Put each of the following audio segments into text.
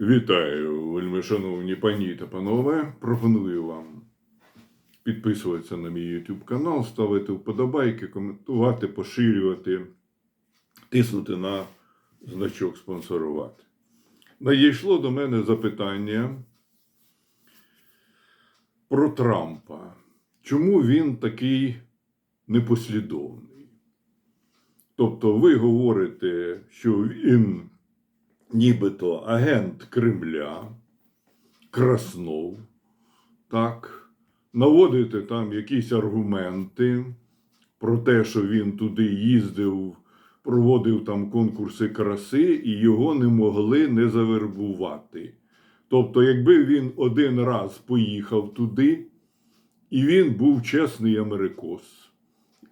Вітаю, вельми шановні пані та панове. Пропоную вам підписуватися на мій YouTube канал, ставити вподобайки, коментувати, поширювати, тиснути на значок спонсорувати. Надійшло до мене запитання про Трампа. Чому він такий непослідовний? Тобто, ви говорите, що він нібито агент Кремля, Краснов, так, наводите там якісь аргументи про те, що він туди їздив, проводив там конкурси краси, і його не могли не завербувати. Тобто, якби він один раз поїхав туди, і він був чесний америкос,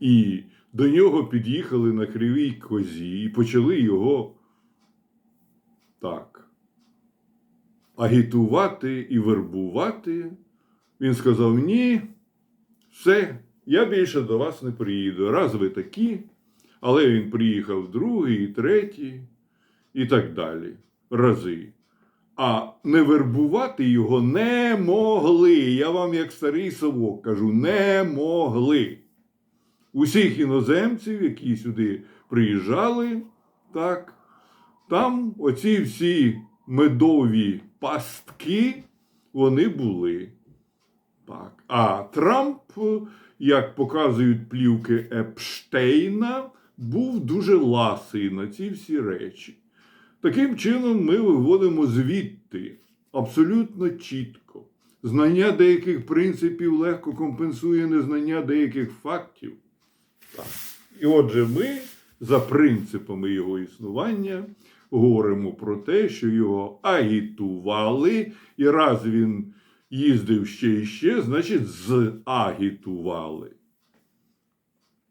і до нього під'їхали на кривій козі і почали його так. Агітувати і вербувати. Він сказав: ні, все, я більше до вас не приїду. Раз ви такі, але він приїхав другий, і третій, і так далі. Рази. А не вербувати його не могли. Я вам, як старий совок, кажу, не могли. Усіх іноземців, які сюди приїжджали, так, там оці всі медові пастки, вони були. Так. А Трамп, як показують плівки Епштейна, був дуже ласий на ці всі речі. Таким чином, ми виводимо звідти абсолютно чітко. Знання деяких принципів легко компенсує незнання деяких фактів. Так. І отже, ми за принципами його існування говоримо про те, що його агітували, і раз він їздив ще і ще, значить, загітували.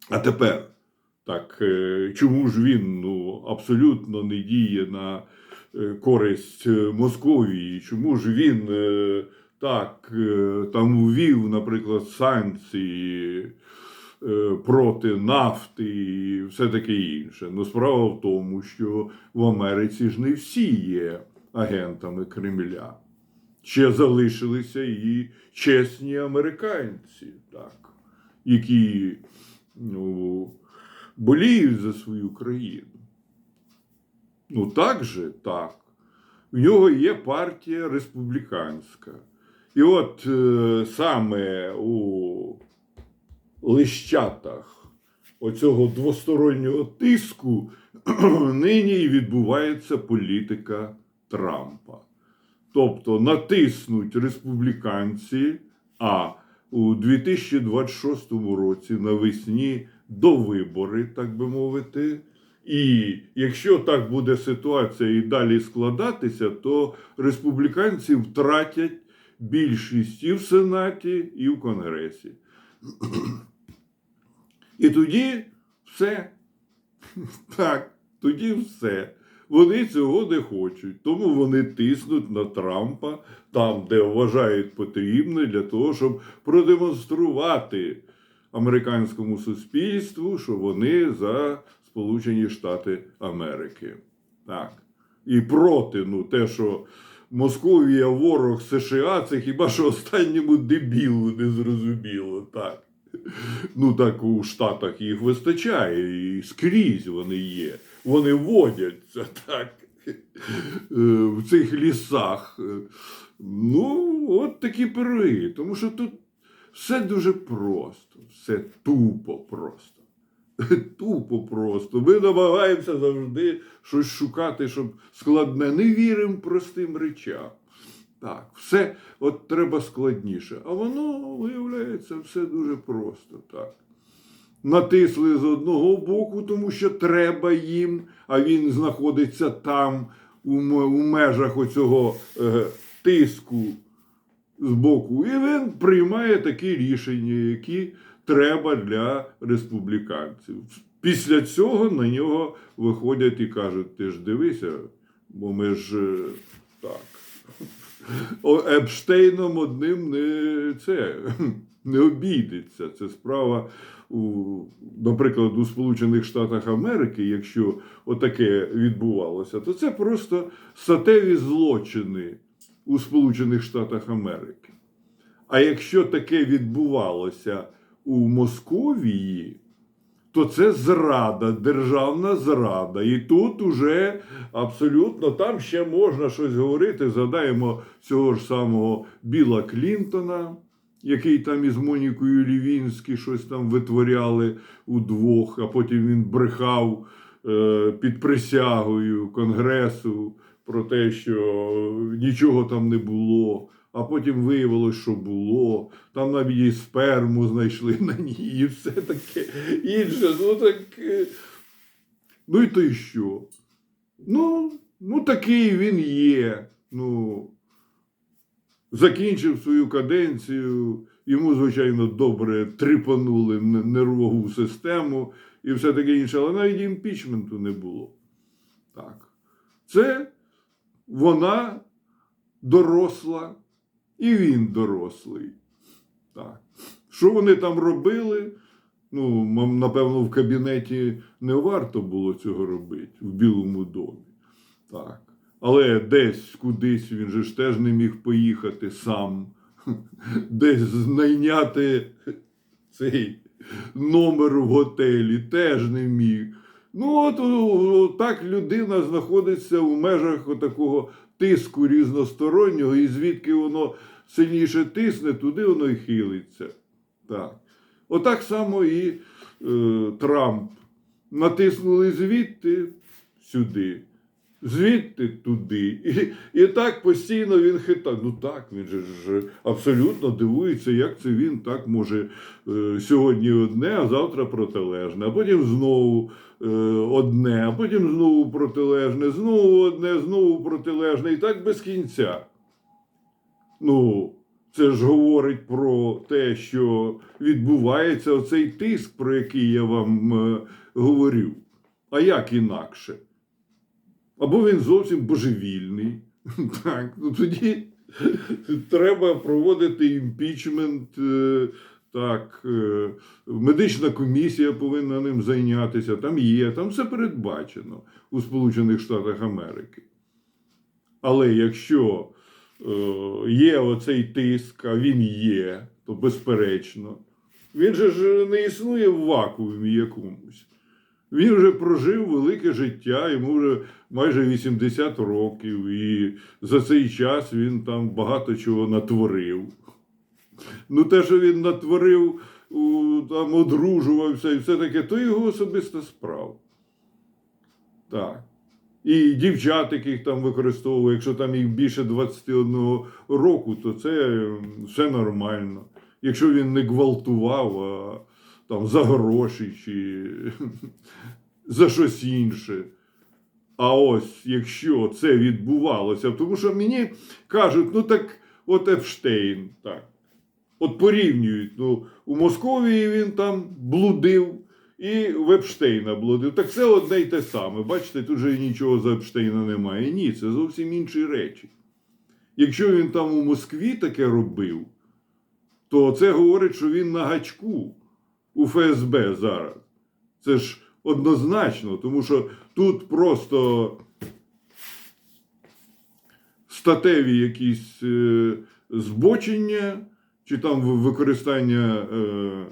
А тепер, так, е, чому ж він ну, абсолютно не діє на е, користь е, Московії? Чому ж він так там ввів, наприклад, санкції? Е, проти нафти і все таке інше. Ну, справа в тому, що в Америці ж не всі є агентами Кремля. Ще залишилися і чесні американці, так, які ну, боліють за свою країну. Ну, так же так. В нього є партія республіканська. І от е, саме у лищатах оцього двостороннього тиску нині і відбувається політика Трампа. Тобто натиснуть республіканці, а у 2026 році навесні до вибори, так би мовити. І якщо так буде ситуація і далі складатися, то республіканці втратять більшість і в Сенаті, і в Конгресі. І тоді все. Так, тоді все. Вони цього не хочуть. Тому вони тиснуть на Трампа там, де вважають потрібно, для того, щоб продемонструвати американському суспільству, що вони за Сполучені Штати Америки. Так. І проти, ну, те, що Московія ворог США, це хіба що останньому дебілу не зрозуміло. Так. Ну, так у Штатах їх вистачає, і скрізь вони є. Вони водяться так. е, В цих лісах. Ну, от такі пироги. Тому що тут все дуже просто, все тупо просто. Тупо просто. Ми намагаємося завжди щось шукати, щоб складне. Не віримо простим речам. Так, все от треба складніше. А воно, виявляється, все дуже просто так. Натисли з одного боку, тому що треба їм, а він знаходиться там, у, у межах оцього е, тиску з боку. І він приймає такі рішення, які треба для республіканців. Після цього на нього виходять і кажуть: ти ж дивися, бо ми ж е, так. Епштейном одним не це не обійдеться. Це справа у, наприклад, у Сполучених Штатах Америки, якщо отаке відбувалося, то це просто статеві злочини у Сполучених Штатах Америки. А якщо таке відбувалося у Московії, то це зрада, державна зрада. І тут уже абсолютно там ще можна щось говорити. Згадаємо цього ж самого Біла Клінтона, який там із Монікою Лівінські щось там витворяли удвох, а потім він брехав е, під присягою Конгресу про те, що нічого там не було. А потім виявилось, що було. Там навіть і сперму знайшли на ній, і все таке інше. Ну так. Ну і то й що? Ну, ну такий він є. Ну, закінчив свою каденцію. Йому, звичайно, добре трипанули нервову систему і все таке інше, але навіть імпічменту не було. Так. Це вона доросла, і він дорослий. Так. Що вони там робили? Ну, напевно, в кабінеті не варто було цього робити в Білому домі. Так. Але десь кудись він же ж теж не міг поїхати сам, десь знайняти цей номер в готелі теж не міг. Ну, от о, так людина знаходиться у межах такого тиску різностороннього, і звідки воно сильніше тисне, туди воно і хилиться. Так. Отак само і е, Трамп. Натиснули звідти сюди, звідти туди. І, і так постійно він хитає. Ну так, він же ж абсолютно дивується, як це він так може е, сьогодні одне, а завтра протилежне, а потім знову е, одне, а потім знову протилежне, знову одне, знову протилежне, і так без кінця. Ну, це ж говорить про те, що відбувається оцей тиск, про який я вам е, говорю. А як інакше? Або він зовсім божевільний. Так, ну тоді треба проводити імпічмент. е, Так, е, медична комісія повинна ним зайнятися. Там є, там все передбачено у Сполучених Штатах Америки. Але якщо є оцей тиск, а він є, то безперечно, він же ж не існує в вакуумі якомусь. Він вже прожив велике життя, йому вже майже 80 років, і за цей час він там багато чого натворив. Ну, те, що він натворив, там одружувався і все таке, то його особиста справа. Так. І дівчат, яких там використовує, якщо там їх більше 21 року, то це все нормально. Якщо він не гвалтував, а там за гроші чи за щось інше. А ось якщо це відбувалося, тому що мені кажуть, ну так от Епштейн, так. От порівнюють, ну, у Московії він там блудив, і в Епштейна блудив. Так це одне й те саме. Бачите, тут же нічого за Епштейна немає. Ні, це зовсім інші речі. Якщо він там у Москві таке робив, то це говорить, що він на гачку у ФСБ зараз. Це ж однозначно, тому що тут просто статеві якісь е, збочення, чи там використання е,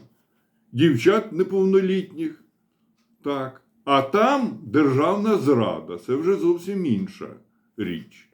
дівчат неповнолітніх. Так. А там державна зрада. Це вже зовсім інша річ.